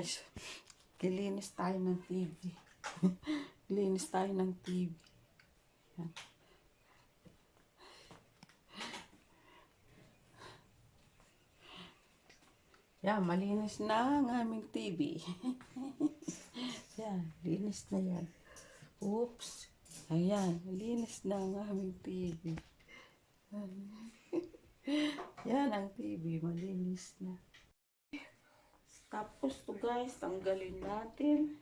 guys. Kilinis tayo ng TV. Kilinis tayo ng TV. Yan. Yan, malinis na ang aming TV. yan, linis na yan. Oops. Ayan, linis na ang aming TV. Yan ang TV, malinis na. Tapos to guys, tanggalin natin.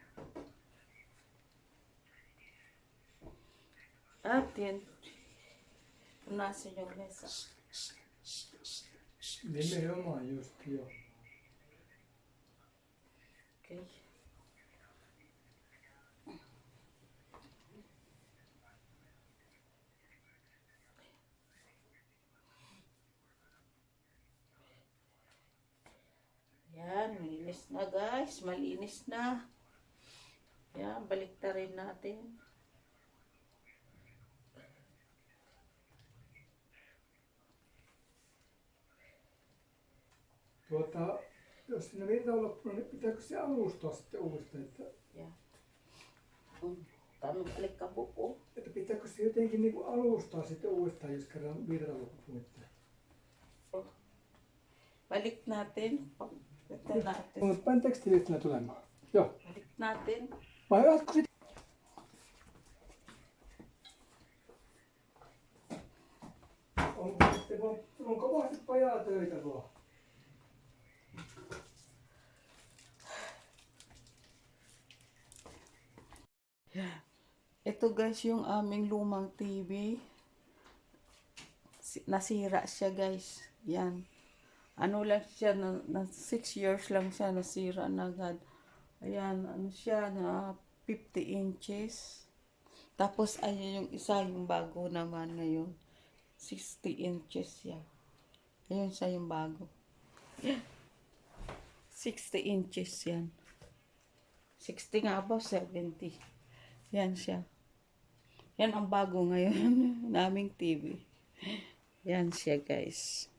At yan. Punasan yung mesa. Behöver man just ja. Okay. Yan, malinis na guys. Malinis na. Yan, balik rin natin. Tuota, jos siinä virta on loppunut, niin pitääkö se alustaa sitten uudestaan? Että, Yan. Mm. Buko. että pitääkö se jotenkin niin alustaa sitten uudestaan, jos kerran virta loppuu? Että... Balik natin. Ito natin. Mutta päin tekstiviestinä tulemaan. Joo. Balik natin. Vai oletko sitten? Onko kovasti pajaa töitä vaan? Ito guys yung aming lumang TV. Si- Nasira siya guys. Yan. Ano lang siya, na, na 6 years lang siya nasira na agad. Ayan, ano siya, na 50 inches. Tapos ayan yung isa, yung bago naman ngayon. 60 inches siya. Ayun siya yung bago. 60 inches yan. 60 nga ba? 70. Yan siya. Yan ang bago ngayon naming TV. Yan siya guys.